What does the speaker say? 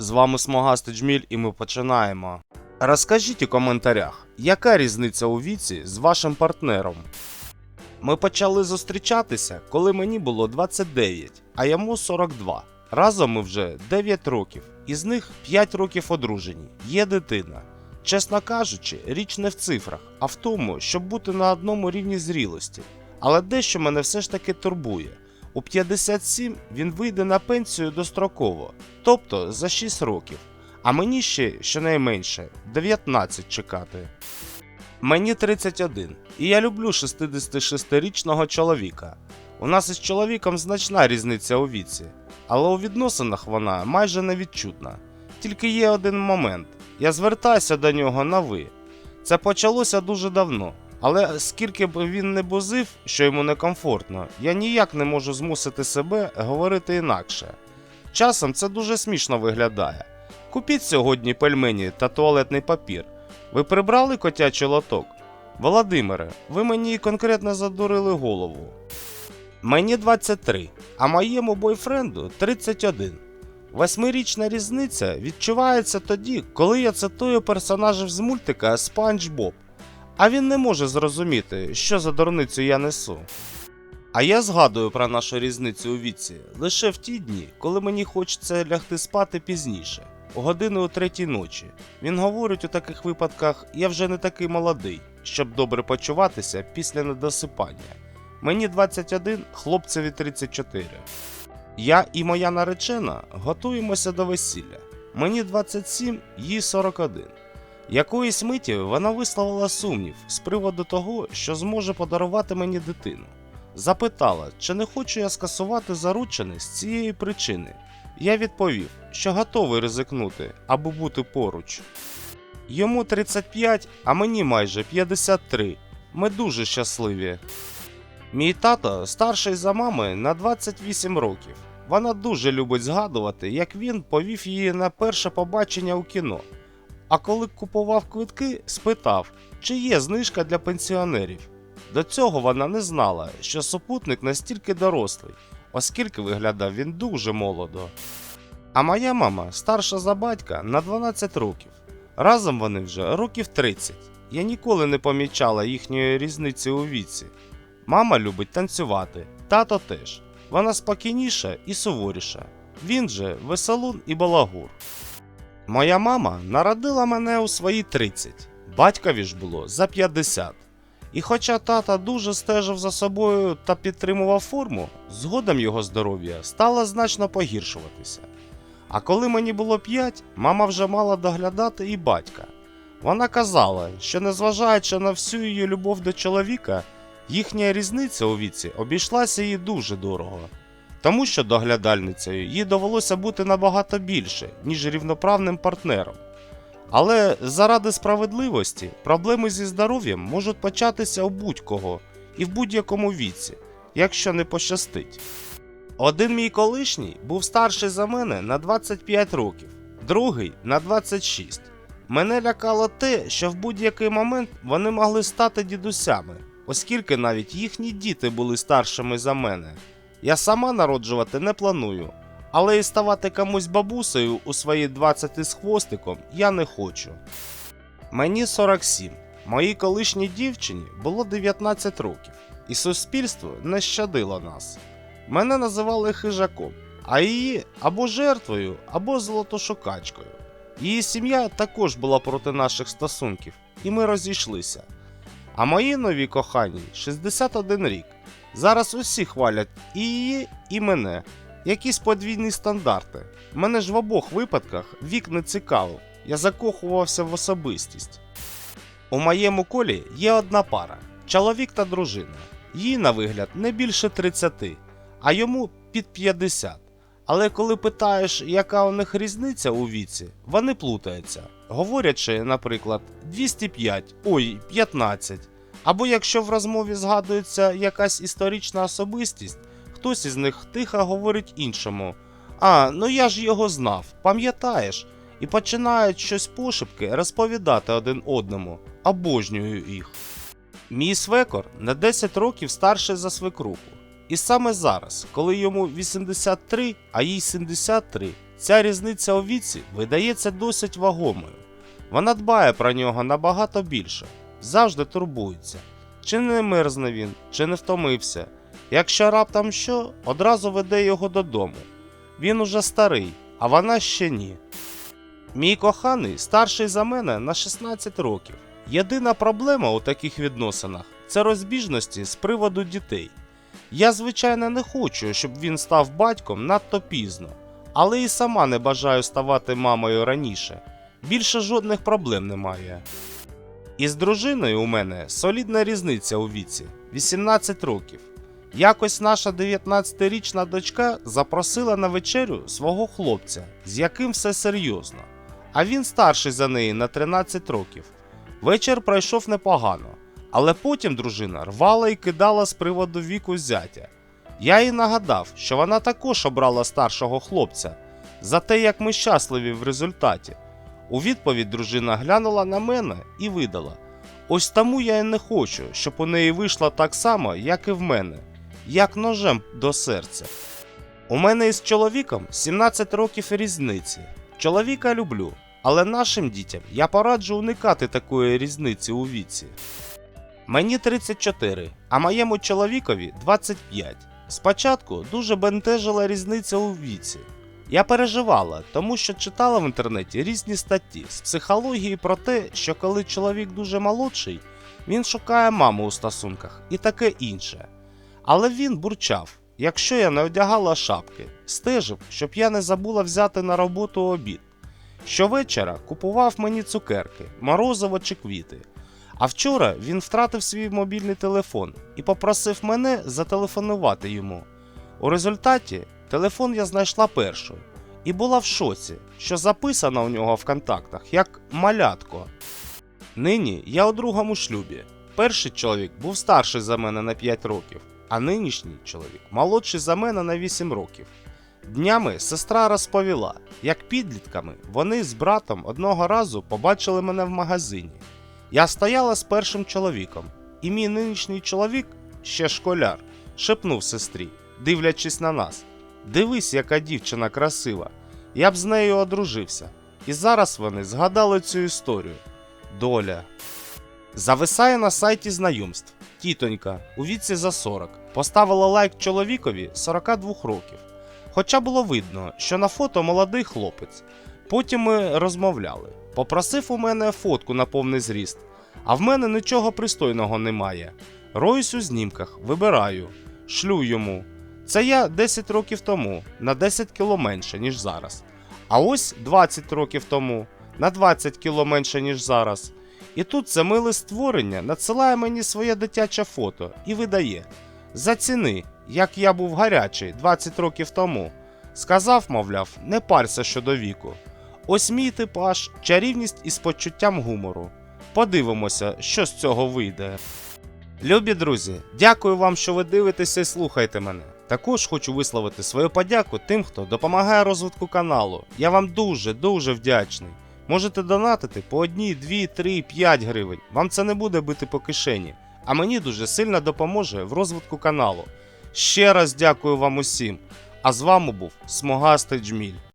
З вами Смогастий Джміль і ми починаємо. Розкажіть у коментарях, яка різниця у віці з вашим партнером? Ми почали зустрічатися, коли мені було 29, а йому 42. Разом ми вже 9 років, із них 5 років одружені, є дитина. Чесно кажучи, річ не в цифрах, а в тому, щоб бути на одному рівні зрілості. Але дещо мене все ж таки турбує. У 57 він вийде на пенсію достроково, тобто за 6 років, а мені ще щонайменше 19 чекати. Мені 31, і я люблю 66-річного чоловіка. У нас із чоловіком значна різниця у віці, але у відносинах вона майже невідчутна. Тільки є один момент: я звертаюся до нього на ви. Це почалося дуже давно, але скільки б він не бузив, що йому некомфортно, я ніяк не можу змусити себе говорити інакше. Часом це дуже смішно виглядає. Купіть сьогодні пельмені та туалетний папір. Ви прибрали котячий лоток? Володимире, ви мені конкретно задурили голову. Мені 23, а моєму бойфренду 31. Восьмирічна різниця відчувається тоді, коли я цитую персонажів з мультика Спанч Боб. А він не може зрозуміти, що за дурницю я несу. А я згадую про нашу різницю у віці лише в ті дні, коли мені хочеться лягти спати пізніше, у годину о третій ночі. Він говорить у таких випадках: я вже не такий молодий, щоб добре почуватися після недосипання. Мені 21, хлопцеві 34. Я і моя наречена готуємося до весілля. Мені 27, їй 41. Якоїсь миті вона висловила сумнів з приводу того, що зможе подарувати мені дитину. Запитала, чи не хочу я скасувати заручини з цієї причини. Я відповів, що готовий ризикнути, аби бути поруч. Йому 35, а мені майже 53. Ми дуже щасливі. Мій тато старший за мами на 28 років. Вона дуже любить згадувати, як він повів її на перше побачення у кіно. А коли купував квитки, спитав, чи є знижка для пенсіонерів. До цього вона не знала, що супутник настільки дорослий, оскільки виглядав він дуже молодо. А моя мама старша за батька на 12 років. Разом вони вже років 30. Я ніколи не помічала їхньої різниці у віці. Мама любить танцювати, тато теж. Вона спокійніша і суворіша. Він же веселун і балагур. Моя мама народила мене у свої 30, батькові ж було за 50. І хоча тата дуже стежив за собою та підтримував форму, згодом його здоров'я стало значно погіршуватися. А коли мені було 5, мама вже мала доглядати і батька. Вона казала, що незважаючи на всю її любов до чоловіка, їхня різниця у віці обійшлася їй дуже дорого, тому що доглядальницею їй довелося бути набагато більше, ніж рівноправним партнером. Але заради справедливості проблеми зі здоров'ям можуть початися у будь-кого і в будь-якому віці, якщо не пощастить. Один мій колишній був старший за мене на 25 років, другий на 26. Мене лякало те, що в будь-який момент вони могли стати дідусями, оскільки навіть їхні діти були старшими за мене. Я сама народжувати не планую, але і ставати комусь бабусею у свої 20 з хвостиком я не хочу. Мені 47. Моїй колишній дівчині було 19 років, і суспільство не щадило нас. Мене називали хижаком, а її або жертвою, або золотошукачкою. Її сім'я також була проти наших стосунків, і ми розійшлися. А моїй новій коханій 61 рік. Зараз усі хвалять і її, і мене. Якісь подвійні стандарти. Мене ж в обох випадках вік не цікавив, я закохувався в особистість. У моєму колі є одна пара чоловік та дружина. Їй, на вигляд, не більше 30, а йому під 50. Але коли питаєш, яка у них різниця у віці, вони плутаються, говорячи, наприклад, 205, ой, 15. Або якщо в розмові згадується якась історична особистість, хтось із них тихо говорить іншому. А, ну я ж його знав, пам'ятаєш? І починають щось пошепки розповідати один одному, обожнюю їх. Мій свекор на 10 років старший за свекруху. І саме зараз, коли йому 83, а їй 73, ця різниця у віці видається досить вагомою. Вона дбає про нього набагато більше, завжди турбується. Чи не мерзне він, чи не втомився. Якщо раптом що, одразу веде його додому. Він уже старий, а вона ще ні. Мій коханий старший за мене на 16 років. Єдина проблема у таких відносинах це розбіжності з приводу дітей. Я, звичайно, не хочу, щоб він став батьком надто пізно, але і сама не бажаю ставати мамою раніше. Більше жодних проблем немає. Із дружиною у мене солідна різниця у віці 18 років. Якось наша 19-річна дочка запросила на вечерю свого хлопця, з яким все серйозно. А він старший за неї на 13 років. Вечір пройшов непогано, але потім дружина рвала і кидала з приводу віку зятя. Я їй нагадав, що вона також обрала старшого хлопця за те, як ми щасливі в результаті. У відповідь дружина глянула на мене і видала: Ось тому я і не хочу, щоб у неї вийшло так само, як і в мене, як ножем до серця. У мене із чоловіком 17 років різниці. Чоловіка люблю, але нашим дітям я пораджу уникати такої різниці у віці. Мені 34, а моєму чоловікові 25. Спочатку дуже бентежила різниця у віці. Я переживала, тому що читала в інтернеті різні статті з психології про те, що коли чоловік дуже молодший, він шукає маму у стосунках і таке інше. Але він бурчав, якщо я не одягала шапки, стежив, щоб я не забула взяти на роботу обід. Щовечора купував мені цукерки, морозиво чи квіти. А вчора він втратив свій мобільний телефон і попросив мене зателефонувати йому. У результаті телефон я знайшла першою і була в шоці, що записано у нього в контактах як малятко. Нині я у другому шлюбі. Перший чоловік був старший за мене на 5 років, а нинішній чоловік молодший за мене на 8 років. Днями сестра розповіла, як підлітками вони з братом одного разу побачили мене в магазині. Я стояла з першим чоловіком, і мій нинішній чоловік, ще школяр, шепнув сестрі, дивлячись на нас: Дивись, яка дівчина красива, я б з нею одружився. І зараз вони згадали цю історію. Доля. Зависає на сайті знайомств. Тітонька у віці за 40 поставила лайк чоловікові 42 років. Хоча було видно, що на фото молодий хлопець. Потім ми розмовляли. Попросив у мене фотку на повний зріст, а в мене нічого пристойного немає. Роюсь у знімках, вибираю, шлю йому. Це я 10 років тому, на 10 кіло менше, ніж зараз. А ось 20 років тому, на 20 кіло менше, ніж зараз. І тут це миле створення надсилає мені своє дитяче фото і видає: Заціни, як я був гарячий 20 років тому. Сказав, мовляв, не парся щодо віку. Ось мій типаж, чарівність із почуттям гумору. Подивимося, що з цього вийде. Любі друзі, дякую вам, що ви дивитеся і слухаєте мене. Також хочу висловити свою подяку тим, хто допомагає розвитку каналу. Я вам дуже дуже вдячний. Можете донатити по 1, 2, 3, 5 гривень. Вам це не буде бити по кишені, а мені дуже сильно допоможе в розвитку каналу. Ще раз дякую вам усім. А з вами був Смогастий Джміль.